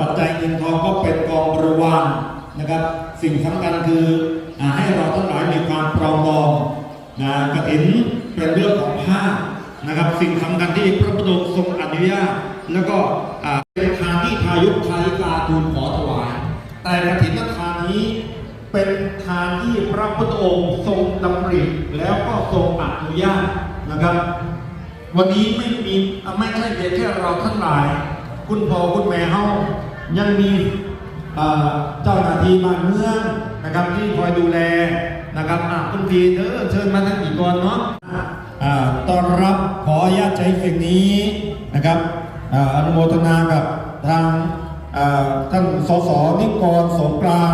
ปัจจัยเงินทองก็เป็นกองบริวารนะครับ สิ่งสำคัญคืออให้เราทั้งหลายมีความปรองดองนะกฐินเป็นเรื่องของผ้านะครับ สิ่งสำคัญที่พระพุทธองค์ทรงอนุญาตแล้วก็เป็นทานที่ทายุทธายิกาทูลขอถวาย แต่กฐินทานนี้เป็นทานที่พระพุทธองค์ทรงดำริแล้วก็ทรงอนุญาตนะครับ วันนี้ไม่มีไม่ใช่เพียงแค่เราทั้งหลาย คุณพ่อคุณแม่เฮา ยังมีเจ้าหน้าที่บ้านเมืองนะครับที่คอยดูแลนะครับอะคุณพีเธอเชิญมาทั้งอีกก่อนเนาะต้อนรับขออนุญาตใช้สิ่งนี้นะครับออนุโมทนากับทางท่านสสนิกรสงกราน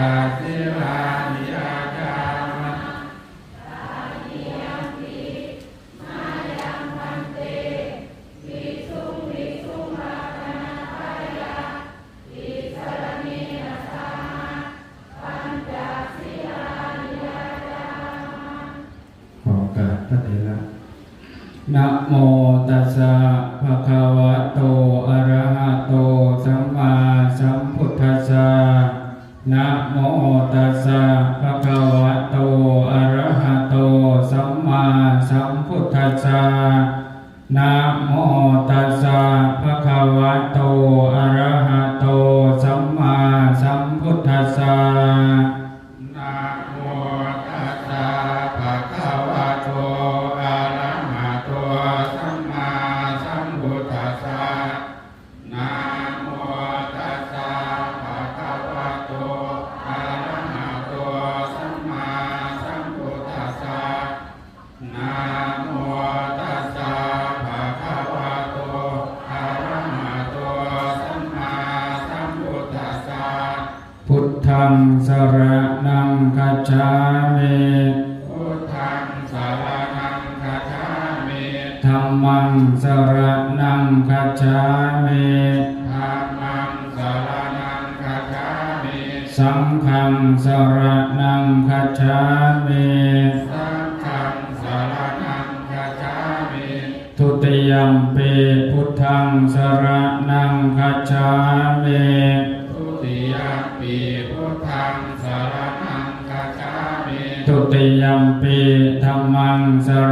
Yeah.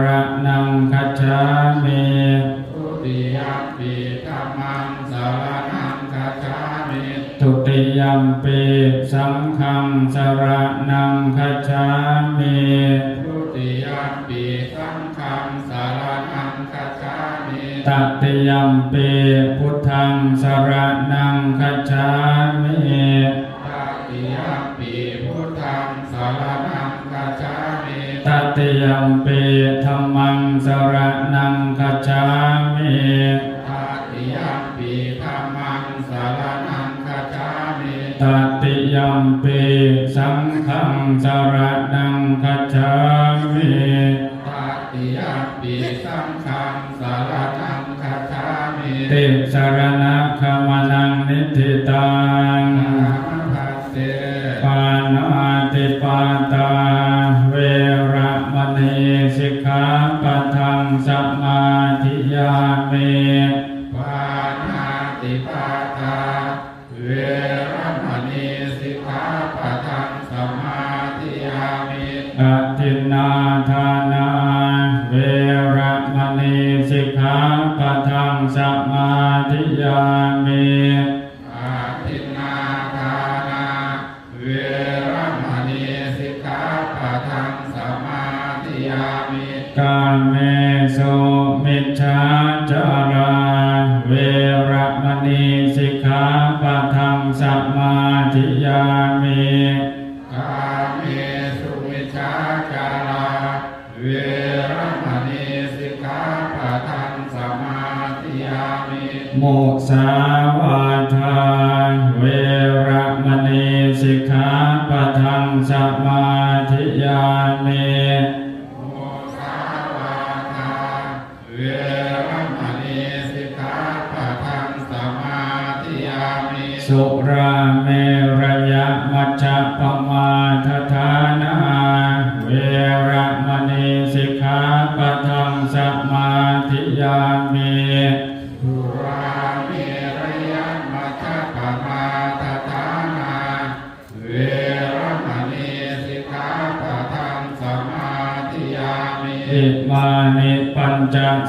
ระนังคัจฉามิทุติยมปีธรรมังสารนังคัจฉามิทุติยมปีสังฆังสารนังคัจฉามิทุติยมปีสังฆังสารนังคัจฉามิตติยมปีพุทธังสารนังคัจฉามิ ติยัมปีธรรมังสรนังกัจฉามิทัติยัมปีธรรมังสรนังกัจฉามิทัติยัมปีสังฆังสรนังกัจฉามิทัติยัมปีสังฆังสรนังกัจฉามิติสรนังขมานังนิทิตังปานาติปาตา สิกขาปะทังสมา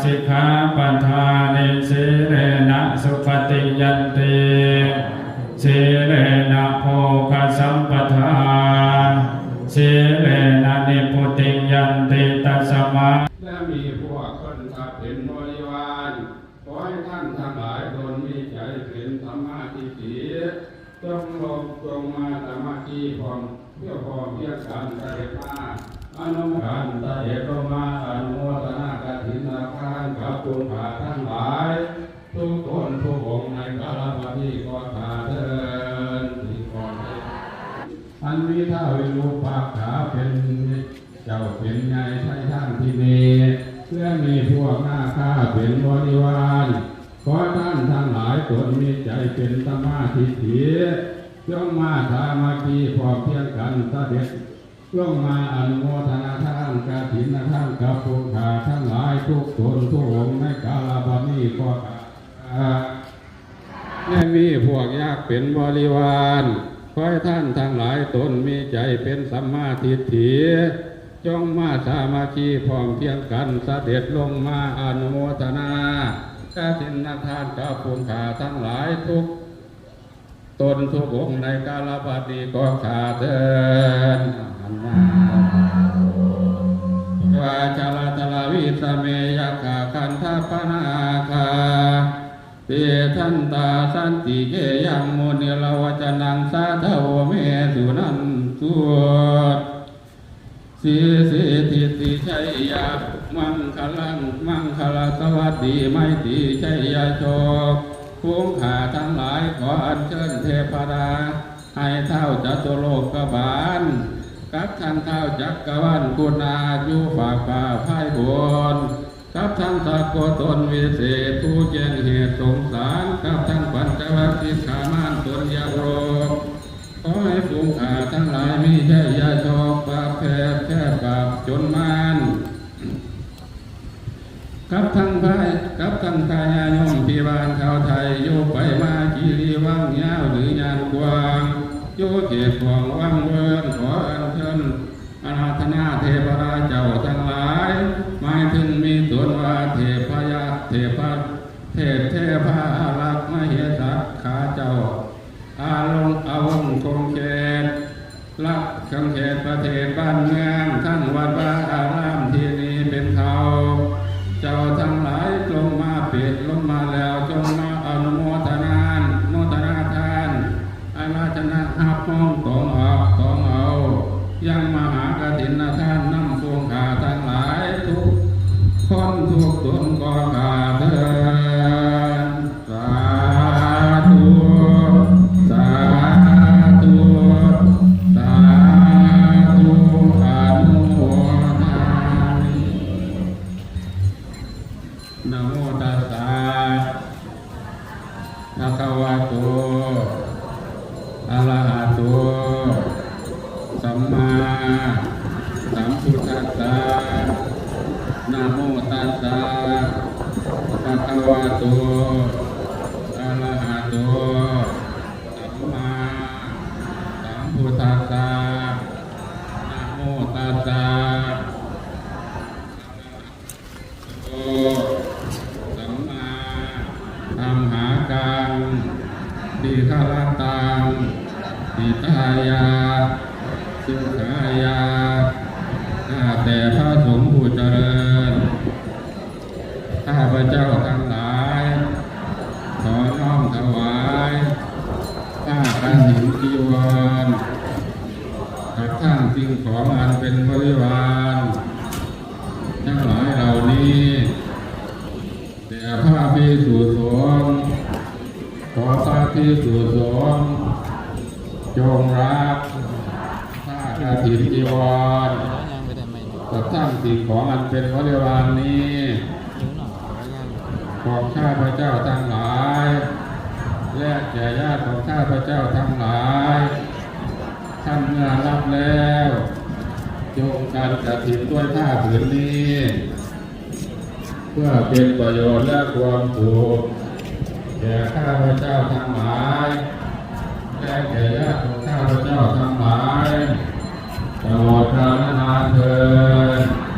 สิกขาปัฏฐานิสิเรนะสุปฏิยันติสิเรนะโภคสัมปทาสิเรนะนิพุติยันติตัสมาและมีพวกคนขับเห็นบริวารขอให้ท่านทั้งหลายตนมีใจเป็นธรรมะที่ถีจงลงจงมาธรรมะที่พรอมเพื่อพรอเพื่อการใจพา อนุกันตะเอตมาอนุโมทนากถินนาคารกับคุงผาทั้งหลาย ทุกคนทุกองในกาลปฏิกรขาเดินที่ก่อนอันวิทาวิรูปาขาเป็นเจ้าเป็นไงใช่ท่านที่มีเพื่อมีพวกหน้าข้าเป็นบริวารขอท่านทั้งหลายตนมีใจเป็นธรรมะทิฏฐิจงมาธามากีพอเพียงกันตะเด็ด จจงมาอนุโมทนาทานกฐินท่านกับภูขาทั้งหลายทุกตนทุกองในกาลบัดนี้ก็อาและมีพวกยากเป็นบริวารขอให้ท่านทั้งหลายตนมีใจเป็นสัมมาทิฏฐิจงมาสามัคคีพร้อมเพียงกันเสด็จลงมาอนุโมทนากฐินนาทานกับภูขาทั้งหลายทุกตนทุกองในกาลปฏิก็ขาดเดิน วาจาลาตลาวิสเมยกาคันทปนาคาเตทันตาสันติเกยังโมนิลวจนังสาธโวเมสุนันตุสีสิทิติชัยยามังคลังมังคลาสวัสดีไม่ตีชัยยาโชคภูงขาทั้งหลายขออัญเชิญเทพดาให้เท่าจัตุโลกบาล กับท่านเท้าจักกวาลกุณาอยู่ฝากป่าพ่ายบนกับท่านสักโกตนวิเศษผู้แจ้งเหตุสงสารกับท่านปัญจวัคคีขามานตนยาโรขอให้ฝูงขาทั้งหลายมีแค่ยาชอบปาแพ้แค่ปาบจนมานกับทั้งพายกับทั้งกายายมที่บ้านชาวไทยโยไปมากีรีวังยาวหรือยานกว้างโยเขตของวังเวิร์นขอ อาราธนาเทพราเจ้าทั้งหลายหมายถึงมีส่วนว่าเทพยาเทพเทพเทพารักมเหสักขาเจ้า อาลงอาวงคงเขตรักคำเขตประเทศบ้านเมืองทั้งวัดวา งของอันเป็นบริวารทั้งหลายเหล่านี้แต่พระพิสุสงฆ์ขอพระพิสุสงฆ์จงรับผ้ากฐินจีวรยังไม่ได้ไม่รู้กับทั้งสิ่งของอันเป็นบริวารนี้ของข้าพระเจ้าทั้งหลาย และแก่ญาติของข้าพระเจ้าทั้งหลาย ท่านเมื่อรับแล้วจงการกระถิ่นด้วยผ้าผืนนี้ เพื่อเป็นประโยชน์และความสุขแก่ข้าพเจ้าทั้งหลายและแก่ญาติของข้าพเจ้าทั้งหลายตลอดกาลนานเทอ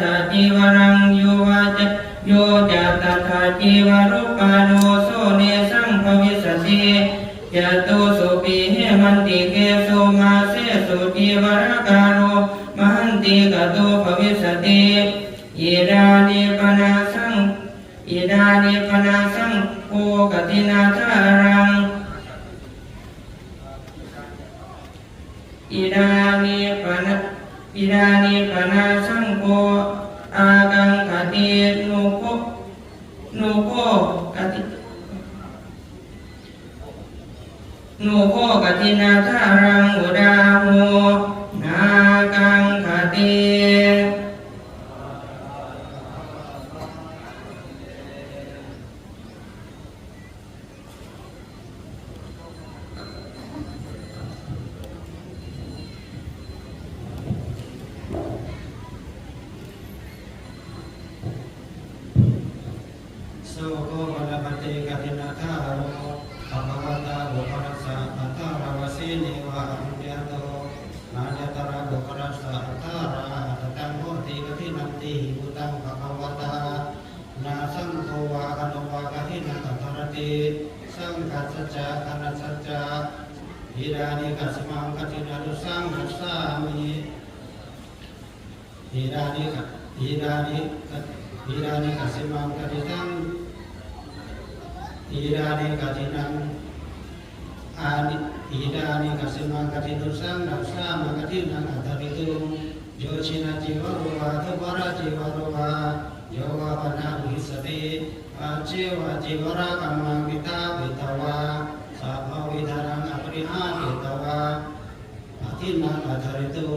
ตติวรังโยวาจโยจัตถาจิวรุปานุโสเนสังภวิสสียะตุสุปีเหมันติเกสุมาเสสุจิวรการุมหันติกตุภวิสติยีดาเนปนาสังยีดาเนปนาสังโอกตินาทารังอิดานิปนาอิดานิปนาสังโก อากังกติโนโกโนโกกติโนโกกตินาทารังอุดาโมิวจิวรกรรมังวิตาปิตวาสัพพวิธารังอปริหาปิตวาอธินังอัธริตุ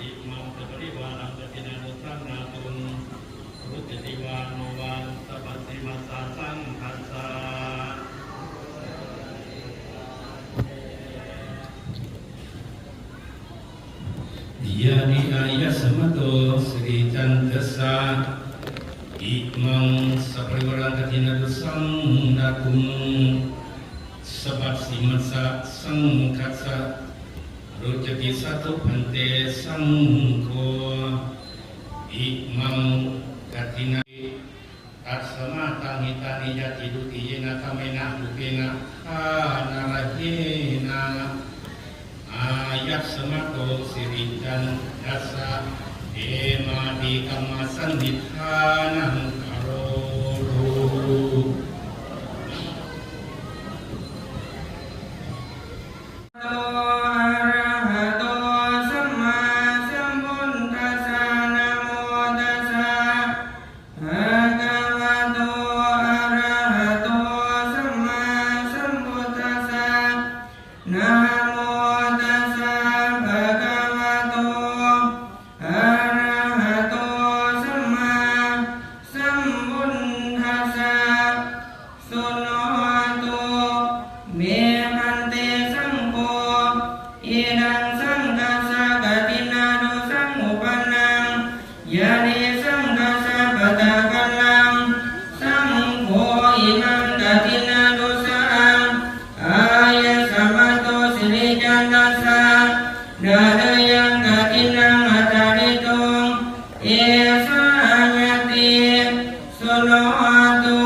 อิมังสปริวารังสปินันตังนาตุงรุติติวานโนวันสัพพิมัสสะสังคัสสะ Dia diaya sematu Sri cantesa Ikmang Sapriwaran Katina Desang Dakum masa sang katsa rujuki satu bente sangko imam katina tak sama tangi tani jati duki jena kamena bukena hana rajena ayat sama to sirikan dasa ema di kamasan hitanang صلوات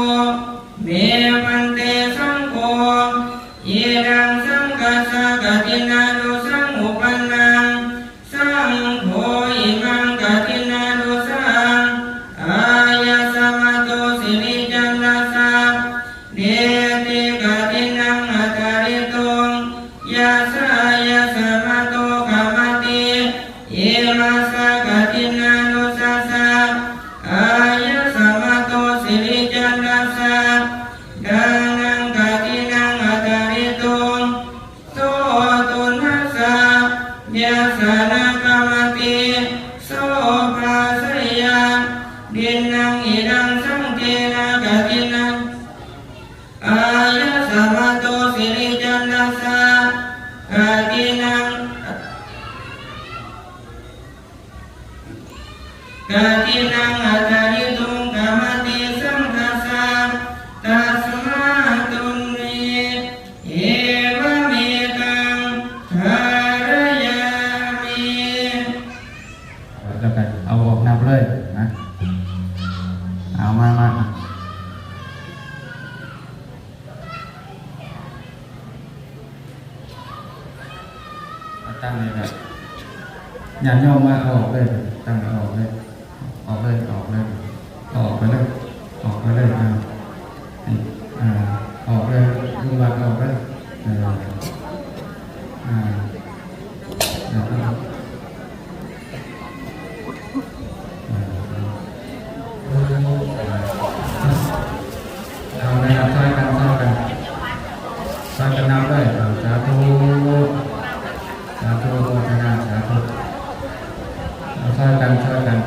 kakinang ada สาธุโมทนาสาธุช่วยกันช่วยกัน